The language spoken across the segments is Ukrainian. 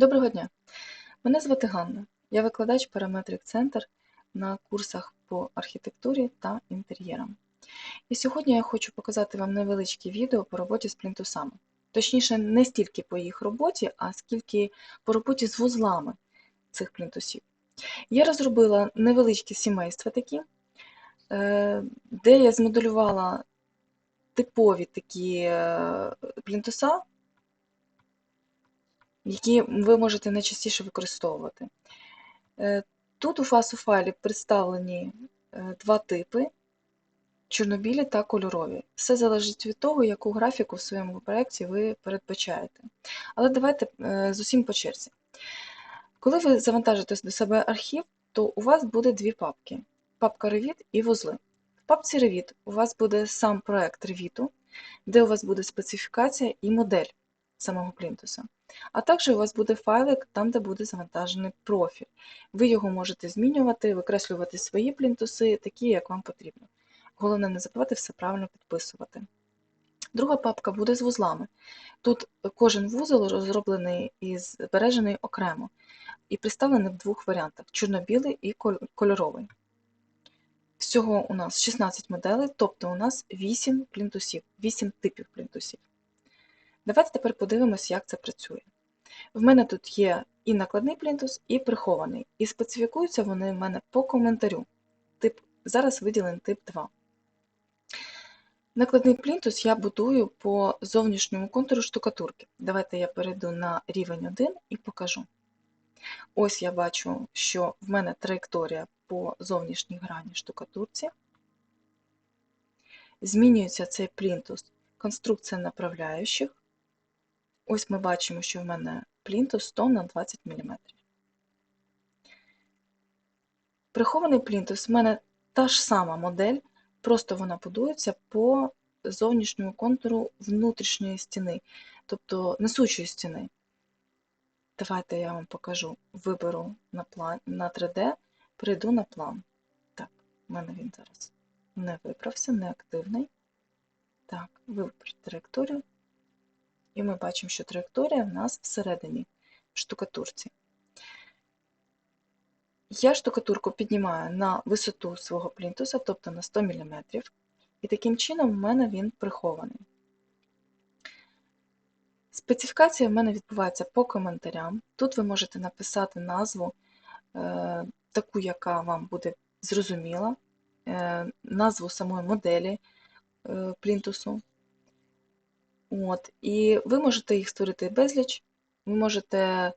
Доброго дня! Мене звати Ганна. Я викладач Parametric Center на курсах по архітектурі та інтер'єрам. І сьогодні я хочу показати вам невеличке відео по роботі з плінтусами. Точніше, не стільки по їх роботі, а скільки по роботі з вузлами цих плінтусів. Я розробила невеличкі сімейства такі, е, де я змоделювала типові такі е, плінтуса, які ви можете найчастіше використовувати. Е, тут у вас представлені е, два типи чорнобілі та кольорові. Все залежить від того, яку графіку в своєму проєкті ви передбачаєте. Але давайте е, з усім по черзі. Коли ви завантажите до себе архів, то у вас буде дві папки: папка Revit і вузли. В папці Revit у вас буде сам проєкт Revit, де у вас буде специфікація і модель самого плінтуса. А також у вас буде файлик, там, де буде завантажений профіль. Ви його можете змінювати, викреслювати свої плінтуси, такі, як вам потрібно. Головне, не забувати все правильно підписувати. Друга папка буде з вузлами. Тут кожен вузол розроблений і збережений окремо, і представлений в двох варіантах: чорно-білий і кольоровий. Всього у нас 16 моделей, тобто у нас 8 плінтусів, 8 типів плінтусів. Давайте тепер подивимося, як це працює. В мене тут є і накладний плінтус, і прихований. І специфікуються вони в мене по коментарю. Тип, Зараз виділений тип 2. Накладний плінтус я будую по зовнішньому контуру штукатурки. Давайте я перейду на рівень 1 і покажу. Ось я бачу, що в мене траєкторія по зовнішній грані штукатурці. Змінюється цей плінтус, конструкція направляючих. Ось ми бачимо, що в мене плінтус 100 на 20 мм. Прихований плінтус в мене та ж сама модель, просто вона будується по зовнішньому контуру внутрішньої стіни, тобто несучої стіни. Давайте я вам покажу. Виберу на план, на 3D, перейду на план. Так, в мене він зараз не вибрався, не активний. Так, виберу траєкторію. І ми бачимо, що траєкторія в нас всередині в штукатурці. Я штукатурку піднімаю на висоту свого плінтуса, тобто на 100 мм, і таким чином в мене він прихований. Специфікація в мене відбувається по коментарям. Тут ви можете написати назву, е, таку, яка вам буде зрозуміла, е, назву самої моделі е, плінтусу. От, І ви можете їх створити безліч, ви можете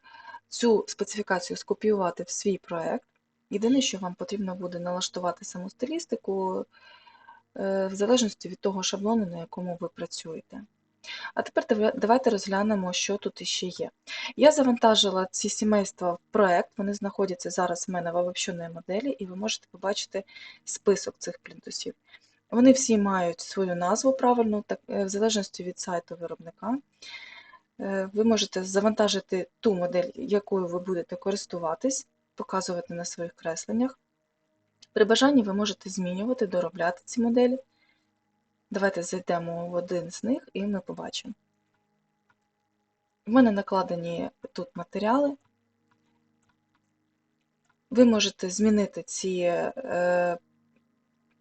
цю специфікацію скопіювати в свій проєкт. Єдине, що вам потрібно буде налаштувати саму стилістику е, в залежності від того шаблону, на якому ви працюєте. А тепер давайте розглянемо, що тут іще є. Я завантажила ці сімейства в проєкт, вони знаходяться зараз в мене в обобщеної моделі, і ви можете побачити список цих плінтусів. Вони всі мають свою назву правильну, так, е, в залежності від сайту виробника. Е, ви можете завантажити ту модель, якою ви будете користуватись, показувати на своїх кресленнях. При бажанні ви можете змінювати, доробляти ці моделі. Давайте зайдемо в один з них і ми побачимо. В мене накладені тут матеріали. Ви можете змінити ці е,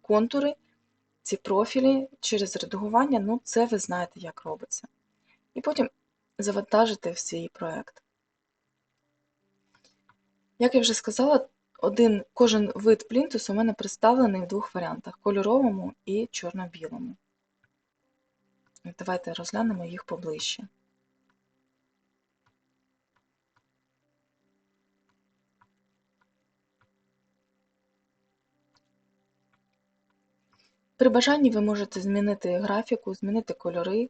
контури ці профілі через редагування, ну це ви знаєте, як робиться. І потім завантажити в свій проєкт. Як я вже сказала, один, кожен вид плінтусу у мене представлений в двох варіантах кольоровому і чорно-білому. Давайте розглянемо їх поближче. При бажанні ви можете змінити графіку, змінити кольори,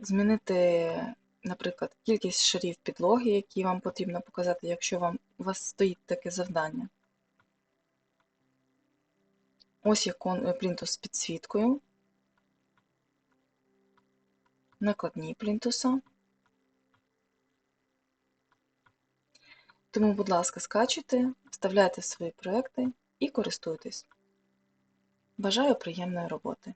змінити, наприклад, кількість шарів підлоги, які вам потрібно показати, якщо вам, у вас стоїть таке завдання. Ось є плінтус з підсвіткою, накладні плінтуса. Тому, будь ласка, скачуйте, вставляйте свої проекти і користуйтесь. Бажаю приємної роботи!